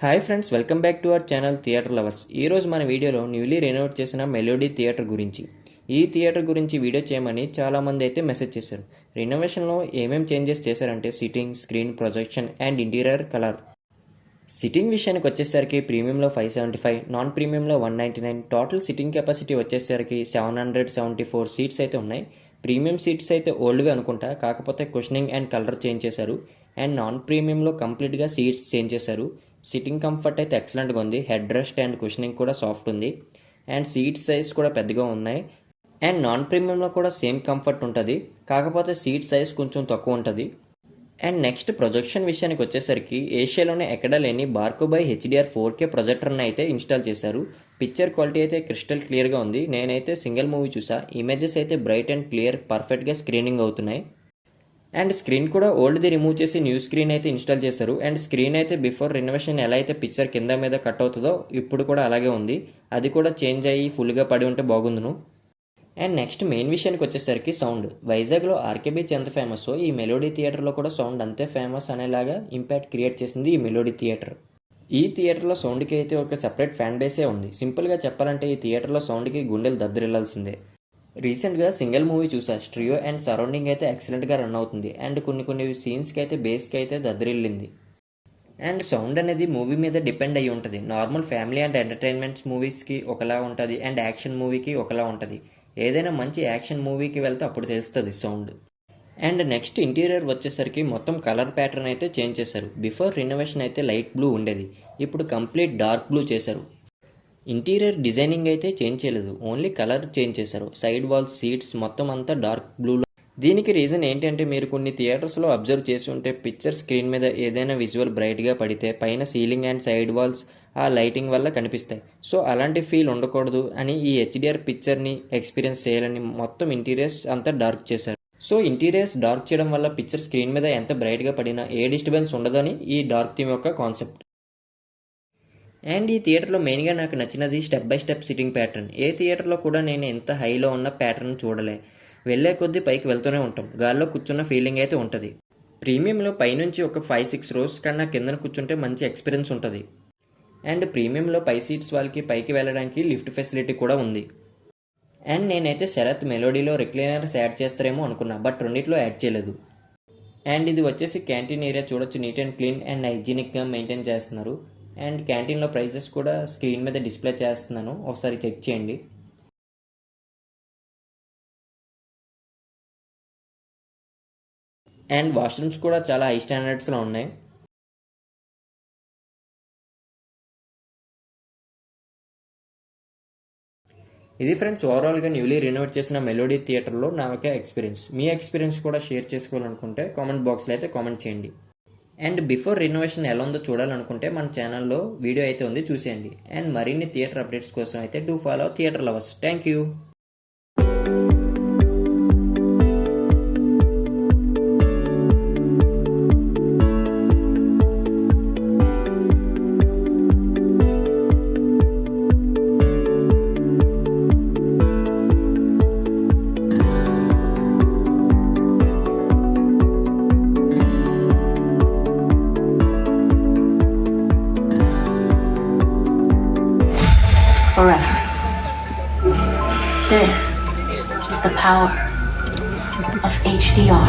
Hi friends welcome back to our channel theatre lovers. ఈరోజు మన వీడియోలో న్యూలీ రెనోవేట్ చేసిన మెలోడీ థియేటర్ గురించి. ఈ థియేటర్ గురించి వీడియో చేయమని చాలామంది అయితే మెసేజ్ చేశారు. రెనోవేషన్లో ఏమేం చేంజెస్ చేశారంటే sitting screen projection and interior colour sitting విషయానికి వచ్చేసరికి ప్రీమియంలో five seventy five non ప్రీమియంలో one ninety nine total sitting capacity వచ్చేసరికి seven hundred seventy four seats అయితే ఉన్నాయి. ప్రీమియం సీట్స్ అయితే ఓల్డ్గా అనుకుంటా కాకపోతే క్వశ్చనింగ్ అండ్ కలర్ చేంజ్ చేశారు. అండ్ నాన్ ప్రీమియంలో కంప్లీట్గా సీట్స్ చేంజ్ చేశారు. సిట్టింగ్ కంఫర్ట్ అయితే ఎక్సలెంట్గా ఉంది. హెడ్ రెస్ట్ అండ్ కుషనింగ్ కూడా సాఫ్ట్ ఉంది. అండ్ సీట్ సైజ్ కూడా పెద్దగా ఉన్నాయి. అండ్ నాన్ ప్రీమియంలో కూడా సేమ్ కంఫర్ట్ ఉంటుంది. కాకపోతే సీట్ సైజ్ కొంచెం తక్కువ ఉంటుంది. అండ్ నెక్స్ట్ ప్రొజెక్షన్ విషయానికి వచ్చేసరికి ఏషియాలోనే ఎక్కడ లేని Barco by HDR four K ప్రొజెక్టర్ని అయితే ఇన్స్టాల్ చేశారు. పిక్చర్ క్వాలిటీ అయితే క్రిస్టల్ క్లియర్గా ఉంది. నేనైతే సింగిల్ మూవీ చూసా. ఇమేజెస్ అయితే బ్రైట్ అండ్ క్లియర్ పర్ఫెక్ట్గా స్క్రీనింగ్ అవుతున్నాయి. అండ్ స్క్రీన్ కూడా ఓల్డ్ది రిమూవ్ చేసి న్యూ స్క్రీన్ అయితే ఇన్స్టాల్ చేశారు. అండ్ స్క్రీన్ అయితే బిఫోర్ రెనోవేషన్ ఎలా అయితే పిక్చర్ కింద మీద కట్ అవుతుందో ఇప్పుడు కూడా అలాగే ఉంది. అది కూడా చేంజ్ అయ్యి ఫుల్గా పడి ఉంటే బాగుందును అండ్ నెక్స్ట్ మెయిన్ విషయానికి వచ్చేసరికి సౌండ్. వైజాగ్లో ఆర్కే బీచ్ ఎంత ఫేమస్ ఈ మెలోడీ థియేటర్లో కూడా సౌండ్ అంతే ఫేమస్ అనేలాగా ఇంపాక్ట్ క్రియేట్ చేసింది ఈ మెలోడీ థియేటర్. ఈ థియేటర్లో సౌండ్కి అయితే ఒక సెపరేట్ ఫ్యాన్ బేసే ఉంది. సింపుల్గా చెప్పాలంటే ఈ థియేటర్లో సౌండ్కి గుండెలు దద్దరిల్లాల్సిందే. రీసెంట్గా సింగిల్ మూవీ చూసాను స్ట్రియో అండ్ సరౌండింగ్ అయితే ఎక్సలెంట్గా రన్ అవుతుంది. అండ్ కొన్ని కొన్ని సీన్స్కి అయితే బేస్కి అయితే దద్దరిల్లింది. అండ్ సౌండ్ అనేది మూవీ మీద డిపెండ్ అయ్యి ఉంటుంది. నార్మల్ ఫ్యామిలీ అండ్ ఎంటర్టైన్మెంట్స్ మూవీస్కి ఒకలా ఉంటుంది అండ్ యాక్షన్ మూవీకి ఒకలా ఉంటుంది. ఏదైనా మంచి యాక్షన్ మూవీకి వెళ్తే అప్పుడు తెలుస్తుంది సౌండ్. అండ్ నెక్స్ట్ ఇంటీరియర్ వచ్చేసరికి మొత్తం కలర్ ప్యాటర్న్ అయితే చేంజ్ చేశారు. బిఫోర్ రినోవేషన్ అయితే లైట్ బ్లూ ఉండేది. ఇప్పుడు కంప్లీట్ డార్క్ బ్లూ చేశారు. ఇంటీరియర్ డిజైనింగ్ అయితే చేంజ్ చేయలేదు. ఓన్లీ కలర్ చేంజ్ చేశారు. సైడ్ వాల్స్ సీట్స్ మొత్తం అంతా డార్క్ బ్లూలో దీనికి రీజన్ ఏంటంటే మీరు కొన్ని థియేటర్స్లో అబ్జర్వ్ చేసి ఉంటే పిక్చర్ స్క్రీన్ మీద ఏదైనా విజువల్ బ్రైట్గా పడితే పైన సీలింగ్ అండ్ సైడ్ వాల్స్ ఆ లైటింగ్ వల్ల కనిపిస్తాయి. సో అలాంటి ఫీల్ ఉండకూడదు అని ఈ హెచ్డిఆర్ పిక్చర్ని ఎక్స్పీరియన్స్ చేయాలని మొత్తం ఇంటీరియర్స్ అంతా డార్క్ చేశారు. సో ఇంటీరియర్స్ డార్క్ చేయడం వల్ల పిక్చర్ స్క్రీన్ మీద ఎంత బ్రైట్గా పడినా ఏ డిస్టర్బెన్స్ ఉండదని ఈ డార్క్ థీమ్ యొక్క కాన్సెప్ట్ అండ్ ఈ థియేటర్లో మెయిన్గా నాకు నచ్చినది step by step sitting pattern ఏ థియేటర్లో కూడా నేను ఎంత హైలో ఉన్న ప్యాటర్న్ చూడలే. వెళ్ళే కొద్దీ పైకి వెళ్తూనే ఉంటాం. గాల్లో కూర్చున్న ఫీలింగ్ అయితే ఉంటుంది. ప్రీమియంలో పైనుంచి ఒక ఫైవ్ సిక్స్ రోస్ కన్నా కిందన కూర్చుంటే మంచి ఎక్స్పీరియన్స్ ఉంటుంది. అండ్ ప్రీమియంలో పై సీట్స్ వాళ్ళకి పైకి వెళ్ళడానికి లిఫ్ట్ ఫెసిలిటీ కూడా ఉంది. అండ్ నేనైతే శరత్ మెలోడీలో రిక్లైనర్స్ యాడ్ చేస్తారేమో అనుకున్నా బట్ రెండిట్లో యాడ్ చేయలేదు. అండ్ ఇది వచ్చేసి క్యాంటీన్ ఏరియా చూడొచ్చు నీట్ అండ్ క్లీన్ అండ్ హైజీనిక్గా మెయింటైన్ చేస్తున్నారు. అండ్ క్యాంటీన్లో ప్రైజెస్ కూడా స్క్రీన్ మీద డిస్ప్లే చేస్తున్నాను. ఒకసారి చెక్ చేయండి. అండ్ వాష్రూమ్స్ కూడా చాలా హై స్టాండర్డ్స్లో ఉన్నాయి. ఇది ఫ్రెండ్స్ ఓవరాల్గా న్యూలీ రినోవేట్ చేసిన మెలోడీ థియేటర్లో నా యొక్క ఎక్స్పీరియన్స్. మీ ఎక్స్పీరియన్స్ కూడా షేర్ చేసుకోవాలనుకుంటే కామెంట్ బాక్స్లో అయితే కామెంట్ చేయండి. అండ్ బిఫోర్ రినోవేషన్ ఎలా ఉందో చూడాలనుకుంటే మన ఛానల్లో వీడియో అయితే ఉంది చూసేయండి. అండ్ మరిన్ని థియేటర్ అప్డేట్స్ కోసం అయితే do follow theatre lovers thank you is the power of HDR.